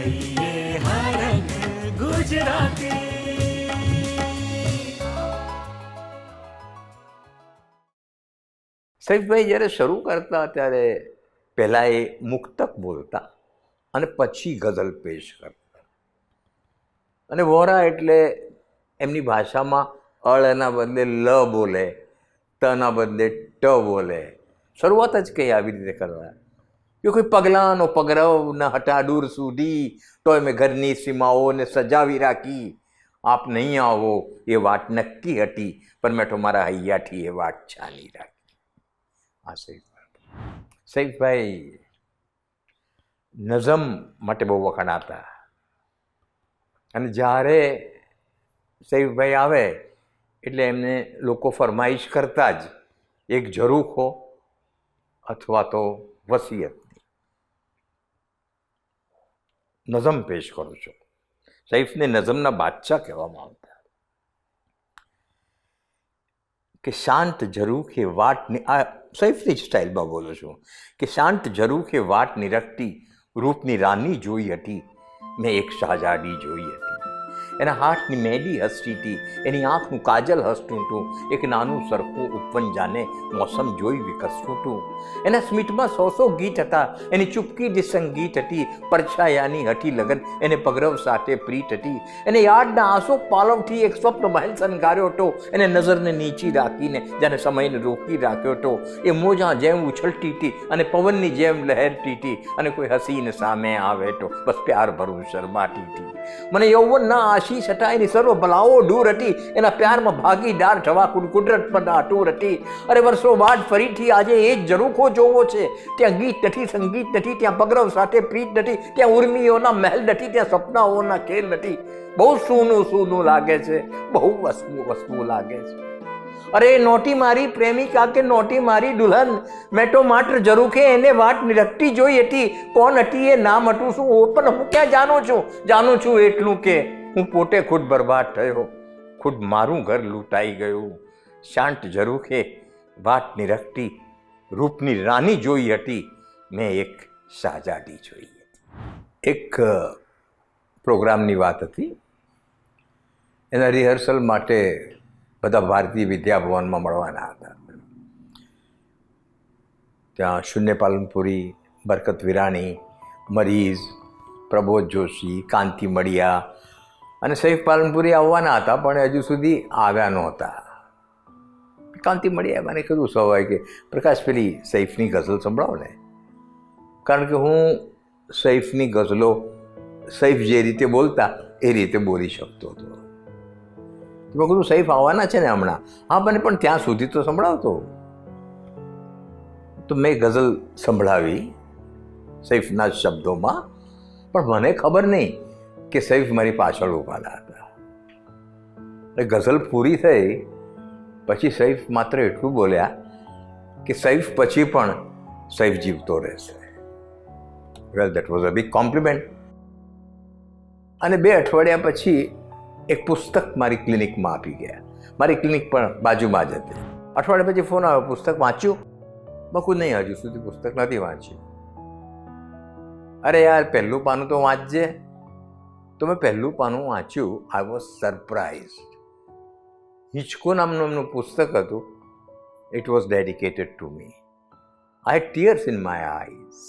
હૈયે હરંગ ગુજરાતી. સૈફભાઈ જ્યારે શરૂ કરતા ત્યારે પહેલાં એ મુક્તક બોલતા અને પછી ગઝલ પેશ કરતા. અને વોરા એટલે એમની ભાષામાં અળના બદલે લ બોલે તના બદલે ટ બોલે. શરૂઆત જ કંઈ આવી રીતે કરવા કે કોઈ પગલાંનો પગરવ હટાડૂર સુધી તોય મેં ઘરની સીમાઓને સજાવી રાખી. આપ નહીં આવો, એ વાત નક્કી હતી, પણ મેં તો મારા હૈયાથી એ વાત છાની રાખી. આ સૈફભાઈ સૈફભાઈ નઝમ માટે બહુ વખણાતા અને જ્યારે સૈફભાઈ આવે, એટલે એમને લોકો ફરમાઈશ કરતા જ, એક જરૂખો અથવા તો વસિયતની નઝમ પેશ કરું છું. સૈફને નઝમના બાદશાહ કહેવામાં આવતા. કે શાંત જરૂર કે વાટની આ સૈફની સ્ટાઇલમાં બોલું છું. કે શાંત જરૂર કે વાટ નિરખતી, રૂપની રાની જોઈ હતી, મેં એક શાહજાડી જોઈ હતી. એના હાથની મહેંદી હસતી હતી, એની આંખનું કાજલ હસતું હતું, એક નાનું સરખું ઉપવન જાને મોસમ જોઈ વિકસતું હતું. એના સ્મિતમાં સો સો ગીત હતા, એની ચૂપકી જે સંગીત હતી, પરછાયાની હઠી લગન, એને પગરવ સાથે પ્રીત હતી. એને યાદના આંસુ પાલવથી એક સ્વપ્ન મહેલ શણગાર્યો હતો, એને નજરને નીચી રાખીને જેને સમયને રોકી રાખ્યો હતો. એ મોજા જેમ ઉછળતી હતી અને પવનની જેમ લહેરતી હતી અને કોઈ હસીને સામે આવે તો બસ પ્યાર ભરું શરમાતી હતી. મને યૌવનના આશીષ હતા એની સર્વ ભલાઓ દૂર હતી. એના પ્યારમાં ભાગીદાર થવા કુદ- કુદરત પર આતુર હતી. અરે વર્ષો બાદ ફરીથી આજે એ જ ઝરૂખો જોવો છે. ત્યાં ગીત નથી, સંગીત નથી, ત્યાં પગરવ સાથે પ્રીત નથી, ત્યાં ઉર્મિઓના મહેલ નથી, ત્યાં સપનાઓના ખેલ નથી. બહુ સૂનું સૂનું લાગે છે, બહુ વસ્તુ વસ્તુ લાગે છે. અરે નોટી મારી પ્રેમિકા કે નોટી મારી દુલ્હન, મેં તો માત્ર જરૂખે એને વાત નિરખતી જોઈ હતી. કોણ હતી એ નામ હતું શું? હું પણ હું ક્યાં જાણું છું? જાણું છું એટલું કે હું પોતે ખુદ બરબાદ થયો, ખુદ મારું ઘર લૂંટાઈ ગયું. શાંત ઝરૂખે વાટ નિરખતી રૂપની રાની જોઈ હતી, મેં એક શાહજાદી જોઈ હતી. એક પ્રોગ્રામની વાત હતી. એના રિહર્સલ માટે બધા ભારતીય વિદ્યાભવનમાં મળવાના હતા. ત્યાં શૂન્ય પાલનપુરી, બરકત વિરાણી, મરીઝ, પ્રબોધ જોશી, કાંતિ મળિયા અને સૈફ પાલનપુરી આવવાના હતા, પણ હજુ સુધી આવ્યા નહોતા. કાંતિ મળિયા મને કીધું સ્વાભાવિક કે, પ્રકાશ, પેલી સૈફની ગઝલ સંભળાવો ને. કારણ કે હું સૈફની ગઝલો સૈફ જે રીતે બોલતા, એ રીતે બોલી શકતો હતો. મેં કીધું, સૈફ આવવાના છે ને હમણાં? હા, મને પણ ત્યાં સુધી તો સંભળાવતો. તો મેં ગઝલ સંભળાવી સૈફના શબ્દોમાં, પણ મને ખબર નહીં કે સૈફ મારી પાછળ ઊભાના હતા. એટલે ગઝલ પૂરી થઈ, પછી સૈફ માત્ર એટલું બોલ્યા કે સૈફ પછી પણ સૈફ જીવતો રહેશે. Well that was a big compliment અને બે અઠવાડિયા પછી એક પુસ્તક મારી ક્લિનિકમાં આપી ગયા. મારી ક્લિનિક પણ બાજુમાં જ હતી. અઠવાડિયા પછી ફોન આવ્યો, પુસ્તક વાંચ્યું? બકુ નહીં, હજુ સુધી પુસ્તક નથી વાંચ્યું. અરે યાર, પહેલું પાનું તો વાંચજે. તો મેં પહેલું પાનું વાંચ્યું આઈ વોઝ સરપ્રાઇઝ હિચકો નામનું એમનું પુસ્તક હતું it was dedicated to me I had tears in my eyes